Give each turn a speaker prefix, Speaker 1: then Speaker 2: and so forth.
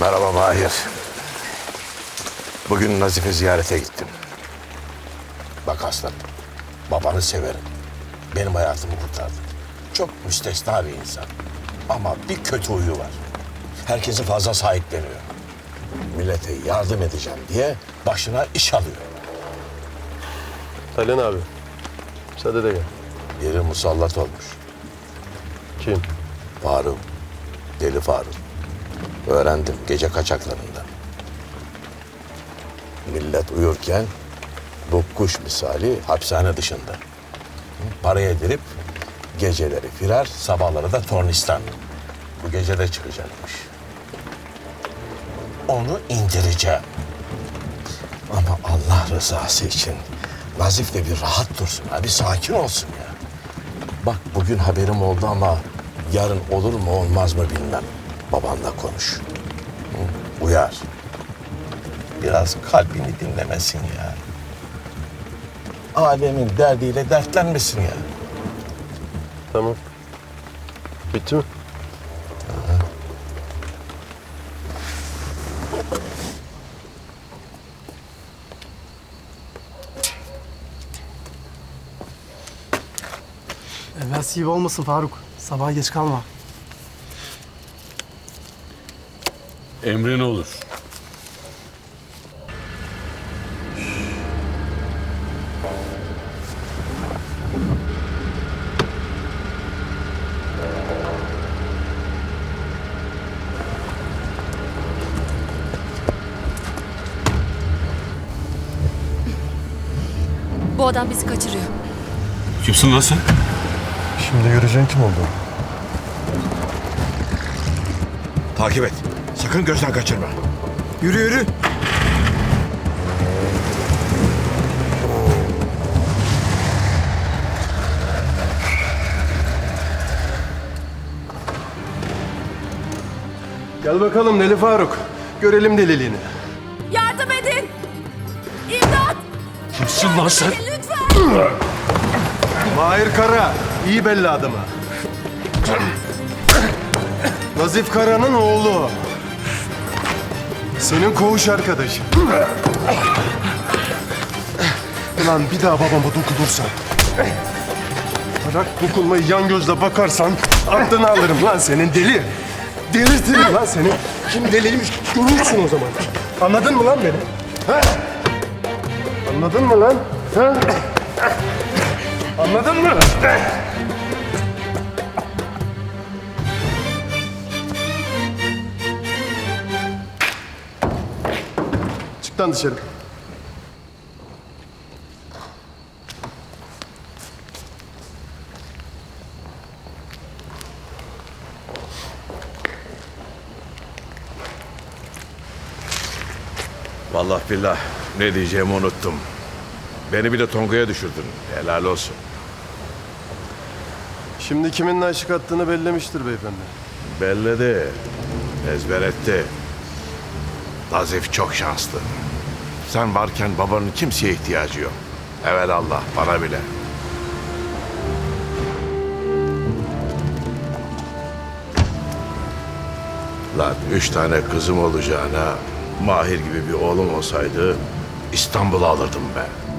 Speaker 1: Merhaba Mahir. Bugün Nazife ziyarete gittim. Bak aslan, babanı severim. Benim hayatımı kurtardı. Çok müstesna bir insan. Ama bir kötü huyu var. Herkesi fazla sahipleniyor. Millete yardım edeceğim diye başına iş alıyor.
Speaker 2: Taylan abi. Müsaade de gel.
Speaker 1: Yeri musallat olmuş.
Speaker 2: Kim?
Speaker 1: Faruk, deli Faruk. Öğrendim gece kaçaklarından. Millet uyurken bu kuş misali hapishane dışında. Para yedirip geceleri firar, sabahları da tornistan. Bu gece de çıkacakmış. Onu indireceğim. Ama Allah rızası için Nazif de bir rahat dursun, ha, bir sakin olsun ya. Bak bugün haberim oldu ama yarın olur mu olmaz mı bilmem. Babanla konuş. Hı? Uyar. Biraz kalbini dinlemesin ya. Alemin derdiyle dertlenmesin ya.
Speaker 2: Tamam. Bitti mi?
Speaker 3: Evvelsi gibi olmasın Faruk. Sabah geç kalma.
Speaker 4: Emrin olur.
Speaker 5: Bu adam bizi kaçırıyor.
Speaker 4: Kimsin lan sen?
Speaker 2: Şimdi göreceğin kim oldu?
Speaker 1: Takip et. Sakın gözden kaçırma.
Speaker 3: Yürü yürü.
Speaker 2: Gel bakalım Deli Faruk. Görelim deliliğini.
Speaker 5: Yardım edin! İmdat!
Speaker 4: Kimsin lan sen?
Speaker 5: Lütfen!
Speaker 2: Mahir Kara. iyi belli adamı. Nazif Kara'nın oğlu. Senin koğuş arkadaşın. Ulan bir daha babama dokunursan. Bırak dokunmayı yan gözle bakarsan aklını alırım lan senin deli. Delirtirim lan seni. Kim deliymiş görürsün o zaman. Anladın mı lan beni? Ha? Anladın mı lan? Ha? Anladın mı? Çık lan dışarı.
Speaker 1: Vallahi billah ne diyeceğimi unuttum. Beni bir de Tonga'ya düşürdün. Helal olsun.
Speaker 2: Şimdi kiminle aşık attığını bellemiştir beyefendi.
Speaker 1: Belledi. Ezber etti. Nazif çok şanslı. Sen varken babanın kimseye ihtiyacı yok. Evet Allah bana bile. Lan üç tane kızım olacağına Mahir gibi bir oğlum olsaydı İstanbul'u alırdım ben.